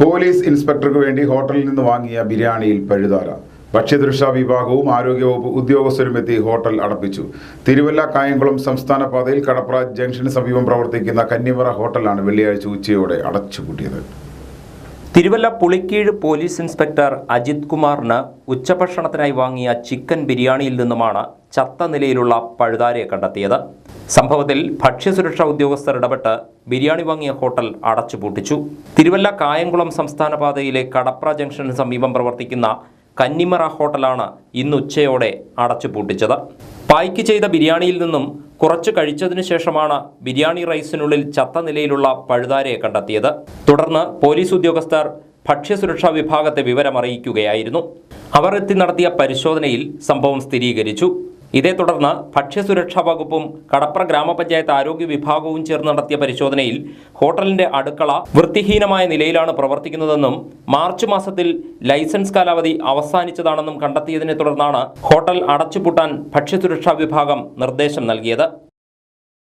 Police ഇൻസ്പെക്ടർക്ക് വേണ്ടി ഹോട്ടലിൽ നിന്ന് വാങ്ങിയ ബിരിയാണിയിൽ പഴുതാര. ഭക്ഷ്യസുരക്ഷാ വിഭാഗവും ആരോഗ്യവകുപ്പ് ഉദ്യോഗസ്ഥരും എത്തി ഹോട്ടൽ അടപ്പിച്ചു. തിരുവല്ല കായംകുളം സംസ്ഥാന പാതയിൽ കടപ്ര ജംഗ്ഷന് സമീപം പ്രവർത്തിക്കുന്ന കന്നിമറ ഹോട്ടലാണ് വെള്ളിയാഴ്ച ഉച്ചയോടെ അടച്ചുപൂട്ടിയത്. തിരുവല്ല പുളിക്കീഴ് പോലീസ് ഇൻസ്പെക്ടർ അജിത് കുമാറിന് ഉച്ചഭക്ഷണത്തിനായി വാങ്ങിയ ചിക്കൻ ബിരിയാണിയിൽ നിന്നുമാണ് ചത്ത നിലയിലുള്ള പഴുതാരയെ കണ്ടെത്തിയത്. സംഭവത്തിൽ ഭക്ഷ്യസുരക്ഷാ ഉദ്യോഗസ്ഥർ ഇടപെട്ട് ബിരിയാണി വാങ്ങിയ ഹോട്ടൽ അടച്ചുപൂട്ടിച്ചു. തിരുവല്ല കായംകുളം സംസ്ഥാന പാതയിലെ കടപ്ര ജംഗ്ഷന് സമീപം പ്രവർത്തിക്കുന്ന കന്നിമറ ഹോട്ടലാണ് ഇന്ന് ഉച്ചയോടെ അടച്ചുപൂട്ടിച്ചത്. പായ്ക്ക് ചെയ്ത ബിരിയാണിയിൽ നിന്നും കുറച്ച് കഴിച്ചതിനു ശേഷമാണ് ബിരിയാണി റൈസിനുള്ളിൽ ചത്ത നിലയിലുള്ള പഴുതാരയെ കണ്ടെത്തിയത്. തുടർന്ന് പോലീസ് ഉദ്യോഗസ്ഥർ ഭക്ഷ്യസുരക്ഷാ വിഭാഗത്തെ വിവരമറിയിക്കുകയായിരുന്നു. അവർ എത്തി നടത്തിയ പരിശോധനയിൽ സംഭവം സ്ഥിരീകരിച്ചു. ഇതേ തുടർന്ന് ഭക്ഷ്യസുരക്ഷാ വകുപ്പും കടപ്ര ഗ്രാമപഞ്ചായത്ത് ആരോഗ്യ വിഭാഗവും ചേർന്ന് നടത്തിയ പരിശോധനയിൽ ഹോട്ടലിന്റെ അടുക്കള വൃത്തിഹീനമായ നിലയിലാണ് പ്രവർത്തിക്കുന്നതെന്നും മാർച്ച് മാസത്തിൽ ലൈസൻസ് കാലാവധി അവസാനിച്ചതാണെന്നും കണ്ടെത്തിയതിനെ തുടർന്നാണ് ഹോട്ടൽ അടച്ചുപൂട്ടാൻ ഭക്ഷ്യസുരക്ഷാ വിഭാഗം നിർദ്ദേശം നൽകിയത്.